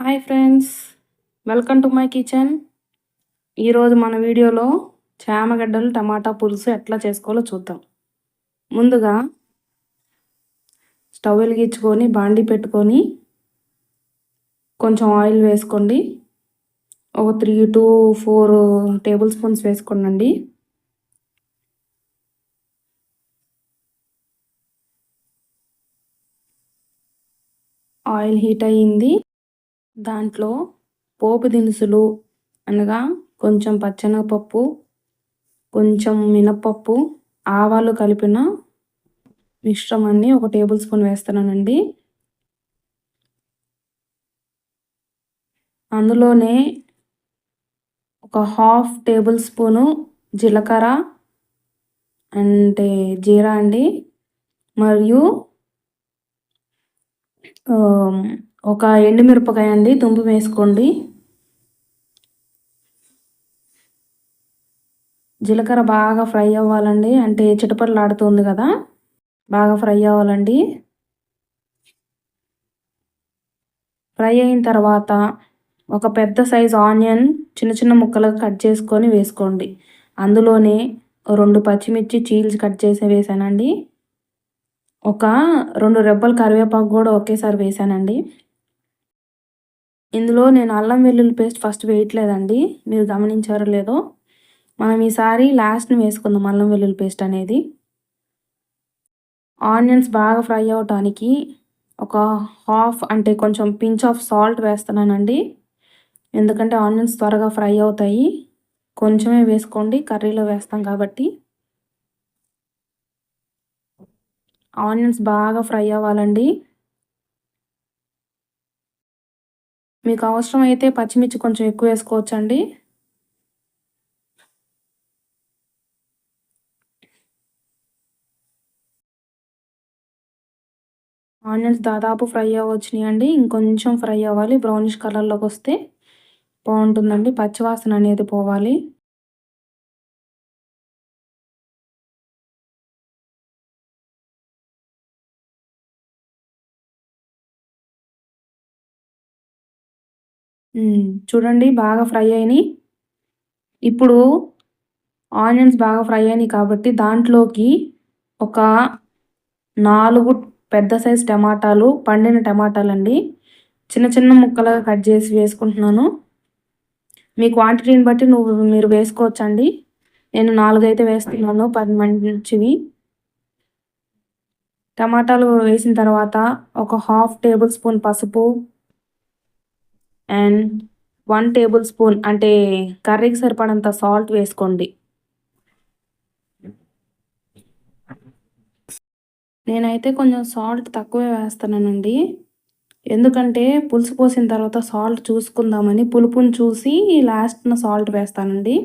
Hi friends welcome to my kitchen. ఈరోజు మన వీడియోలో చామగడ్డలు టమాటా పులుసు ఎట్లా చేసుకోవాలో చూద్దాం. ముందుగా స్టవ్ వెలిగించుకొని బాండి పెట్టుకొని కొంచెం ఆయిల్ వేసుకోండి. ఒక three to four tablespoons వేసుకోండి ఆయిల్ హీట్ అయ్యింది. దాంట్లో పోపు దినుసులు అనగా కొంచెం పచ్చెనగపప్పు కొంచెం మినప్పప్పు ఆవాలు కలిపిన మిశ్రమాన్ని ఒక టేబుల్ స్పూన్ వేస్తున్నానండి. అందులోనే ఒక హాఫ్ టేబుల్ స్పూను జీలకర్ర అంటే జీరా అండి. మరియు ఒక ఎండుమిరపకాయ అండి తుంపు వేసుకోండి. జీలకర్ర బాగా ఫ్రై అవ్వాలండి అంటే చిటపట్లాడుతుంది కదా బాగా ఫ్రై అవ్వాలండి. ఫ్రై అయిన తర్వాత ఒక పెద్ద సైజ్ ఆనియన్ చిన్న చిన్న ముక్కలుగా కట్ చేసుకొని వేసుకోండి. అందులోనే రెండు పచ్చిమిర్చి చీల్స్ కట్ చేసి వేసానండి. ఒక రెండు రెబ్బలు కరివేపాకు కూడా ఒకేసారి వేసానండి. ఇందులో నేను అల్లం వెల్లుల్లి పేస్ట్ ఫస్ట్ వేయట్లేదండి. మీరు గమనించారో లేదో. మనం ఈసారి లాస్ట్ని వేసుకుందాం అల్లం వెల్లుల్లి పేస్ట్ అనేది. ఆనియన్స్ బాగా ఫ్రై అవటానికి ఒక హాఫ్ అంటే కొంచెం పించ్ ఆఫ్ సాల్ట్ వేస్తున్నానండి. ఎందుకంటే ఆనియన్స్ త్వరగా ఫ్రై అవుతాయి. కొంచెమే వేసుకోండి. కర్రీలో వేస్తాం కాబట్టి. ఆనియన్స్ బాగా ఫ్రై అవ్వాలండి. మీకు అవసరం అయితే పచ్చిమిర్చి కొంచెం ఎక్కువ వేసుకోవచ్చండి. ఆనియన్స్ దాదాపు ఫ్రై అండి ఇంకొంచెం ఫ్రై అవ్వాలి. బ్రౌనిష్ కలర్లోకి వస్తే బాగుంటుందండి. పచ్చివాసన అనేది పోవాలి. చూడండి బాగా ఫ్రై అయినాయి. ఇప్పుడు ఆనియన్స్ బాగా ఫ్రై అయినాయి కాబట్టి దాంట్లోకి ఒక నాలుగు పెద్ద సైజ్ టమాటాలు పండిన టమాటాలు అండి చిన్న చిన్న ముక్కలుగా కట్ చేసి వేసుకుంటున్నాను. మీ క్వాంటిటీని బట్టి నువ్వు మీరు వేసుకోవచ్చండి. నేను నాలుగైతే వేస్తున్నాను పది మంచివి. టమాటాలు వేసిన తర్వాత ఒక హాఫ్ టేబుల్ స్పూన్ పసుపు అండ్ వన్ టేబుల్ స్పూన్ అంటే కర్రీకి సరిపడంత సాల్ట్ వేసుకోండి. నేనైతే కొంచెం సాల్ట్ తక్కువే వేస్తానండి. ఎందుకంటే పులుసు పోసిన తర్వాత సాల్ట్ చూసుకుందామని పులుపుని చూసి లాస్ట్న సాల్ట్ వేస్తానండి.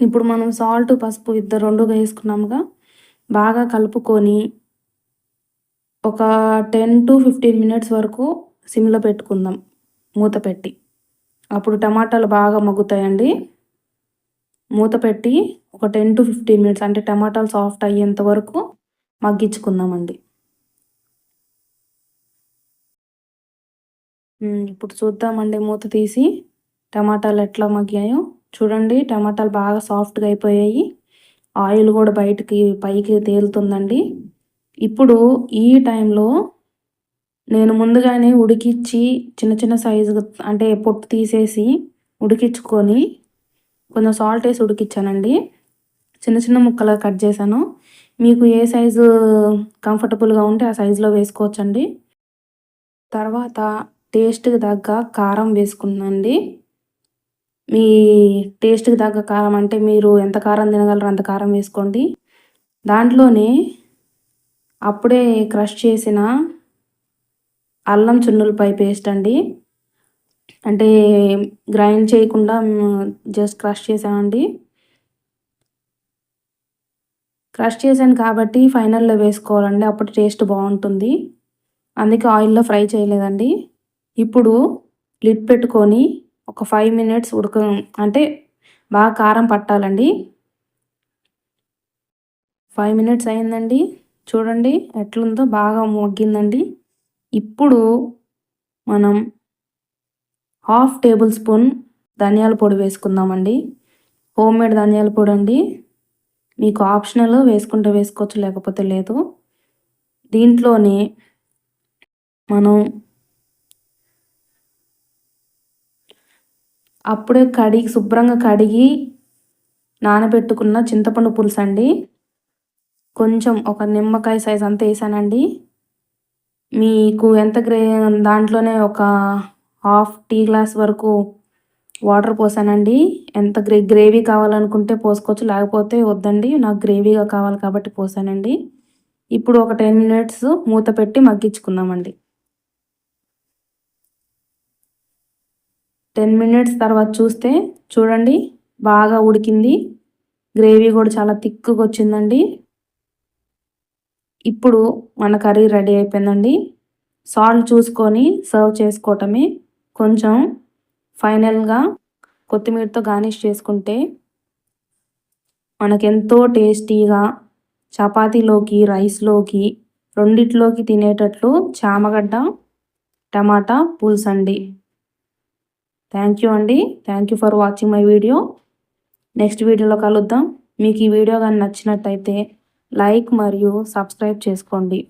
ఇప్పుడు మనం సాల్ట్ పసుపు ఇద్దరు రెండు వేసుకున్నాముగా. బాగా కలుపుకొని ఒక టెన్ టు ఫిఫ్టీన్ మినిట్స్ వరకు సిమ్లో పెట్టుకుందాం. మూత పెట్టి. అప్పుడు టమాటాలు బాగా మగ్గుతాయండి. మూత పెట్టి ఒక టెన్ టు ఫిఫ్టీన్ మినిట్స్ అంటే టమాటాలు సాఫ్ట్ అయ్యేంత వరకు మగ్గించుకుందామండి. ఇప్పుడు చూద్దామండి మూత తీసి టమాటాలు ఎట్లా మగ్గాయో. చూడండి టమాటాలు బాగా సాఫ్ట్గా అయిపోయాయి. ఆయిల్ కూడా బయటికి పైకి తేలుతుందండి. ఇప్పుడు ఈ టైంలో నేను ముందుగానే ఉడికిచ్చి చిన్న చిన్న సైజు అంటే పొట్టు తీసేసి ఉడికించుకొని కొంచెం సాల్ట్ వేసి ఉడికిచ్చానండి. చిన్న చిన్న ముక్కలు కట్ చేశాను. మీకు ఏ సైజు కంఫర్టబుల్గా ఉంటే ఆ సైజులో వేసుకోవచ్చండి. తర్వాత టేస్ట్కి తగ్గ కారం వేసుకుందండి మీ టేస్ట్కి తగ్గ కారం అంటే మీరు ఎంత కారం తినగలరో అంత కారం వేసుకోండి. దాంట్లోనే అప్పుడే క్రష్ చేసిన అల్లం చున్నులపై పేస్ట్ అండి. అంటే గ్రైండ్ చేయకుండా జస్ట్ క్రష్ చేసామండి క్రష్ చేశాను కాబట్టి ఫైనల్లో వేసుకోవాలండి. అప్పుడు టేస్ట్ బాగుంటుంది. అందుకే ఆయిల్లో ఫ్రై చేయలేదండి. ఇప్పుడు లిడ్ పెట్టుకొని ఒక ఫైవ్ మినిట్స్ ఉడక అంటే బాగా కారం పట్టాలండి. ఫైవ్ మినిట్స్ అయిందండి. చూడండి ఎట్లుందో బాగా మొగ్గిందండి. ఇప్పుడు మనం హాఫ్ టేబుల్ స్పూన్ ధనియాల పొడి వేసుకుందామండి. హోమ్ మేడ్ ధనియాల పొడి అండి. మీకు ఆప్షనల్ వేసుకుంటే వేసుకోవచ్చు లేకపోతే లేదు. దీంట్లోనే మనం అప్పుడే కడిగి శుభ్రంగా కడిగి నానబెట్టుకున్న చింతపండు పులుసు అండి కొంచెం ఒక నిమ్మకాయ సైజ్ అంతా వేసానండి. మీకు ఎంత గ్రే దాంట్లోనే ఒక హాఫ్ టీ గ్లాస్ వరకు వాటర్ పోసానండి. ఎంత గ్రే గ్రేవీ కావాలనుకుంటే పోసుకోవచ్చు లేకపోతే వద్దండి. నాకు గ్రేవీగా కావాలి కాబట్టి పోసానండి. ఇప్పుడు ఒక టెన్ మినిట్స్ మూత పెట్టి మగ్గించుకుందామండి. టెన్ మినిట్స్ తర్వాత చూస్తే చూడండి బాగా ఉడికింది. గ్రేవీ కూడా చాలా థిక్గా వచ్చిందండి. ఇప్పుడు మన కర్రీ రెడీ అయిపోయిందండి. సాల్ట్ చూసుకొని సర్వ్ చేసుకోవటమే. కొంచెం ఫైనల్గా కొత్తిమీరతో గార్నిష్ చేసుకుంటే మనకెంతో టేస్టీగా చపాతీలోకి రైస్లోకి రెండిట్లోకి తినేటట్లు చామగడ్డ టమాటా పులుసు అండి. థ్యాంక్ యూ అండి. Thank you for watching my video next వీడియోలో కలుద్దాం. మీకు ఈ వీడియో కానీ నచ్చినట్టయితే లైక్ మరియు సబ్స్క్రైబ్ చేసుకోండి.